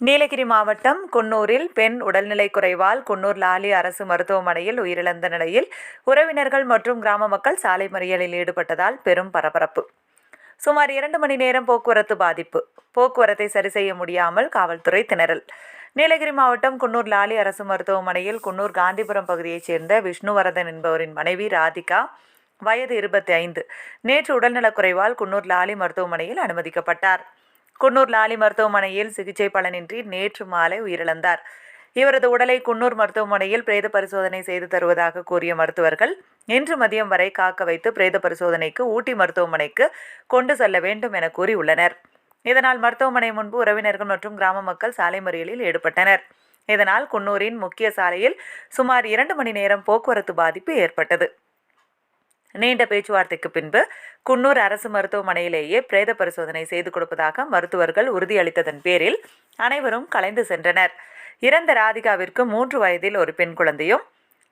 நீலகிரி மாவட்டம் குன்னூரில் பெண் உடல்நிலை குறைவால் குன்னூர் லாலி அரசு மருத்துவமனையில் உயிரிழந்த நிலையில் உறவினர்கள் மற்றும் கிராம மக்கள் சாலை மறியலில் ஈடுபட்டதால் பெரும் பரபரப்பு. சுமார் இரண்டு மணி நேரம் போக்குவரத்து பாதிப்பு. போக்குவரத்தை சரி செய்ய முடியாமல் காவல்துறை திணறல். நீலகிரி மாவட்டம் குன்னூர் லாலி அரசு மருத்துவமனையில் குன்னூர் காந்திபுரம் பகுதியைச் சேர்ந்த விஷ்ணுவரதன் என்பவரின் மனைவி ராதிகா வயது இருபத்தி ஐந்து. நேற்று உடல்நலக்குறைவால் குன்னூர் லாலி மருத்துவமனையில் அனுமதிக்கப்பட்டார். குன்னூர் லாலி மருத்துவமனையில் சிகிச்சை பலனின்றி நேற்று மாலை உயிரிழந்தார். இவரது உடலை குன்னூர் மருத்துவமனையில் பிரேத பரிசோதனை செய்து தருவதாக கூறிய மருத்துவர்கள் இன்று மதியம் வரை காக்க வைத்து பிரேத பரிசோதனைக்கு ஊட்டி மருத்துவமனைக்கு கொண்டு செல்ல வேண்டும் என கூறியுள்ளனர். இதனால் மருத்துவமனை முன்பு உறவினர்கள் மற்றும் கிராம மக்கள் சாலை மறியலில் ஈடுபட்டனர். இதனால் குன்னூரின் முக்கிய சாலையில் சுமார் இரண்டு மணி நேரம் போக்குவரத்து பாதிப்பு ஏற்பட்டது. நீண்ட பேச்சுவார்த்தைக்கு பின்பு குன்னூர் அரசு மருத்துவமனையிலேயே பிரேத பரிசோதனை செய்து கொடுப்பதாக மருத்துவர்கள் உறுதியளித்ததன் பேரில் அனைவரும் கலைந்து சென்றனர். இறந்த ராதிகாவிற்கு மூன்று வயதில் ஒரு பெண் குழந்தையும்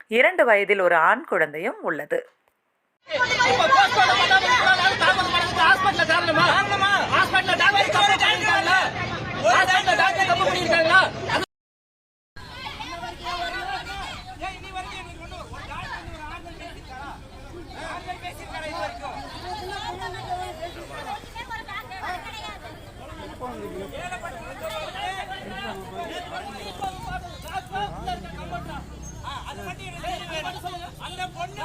இரண்டு வயதில் ஒரு ஆண் குழந்தையும் உள்ளது. அந்த பொண்ணு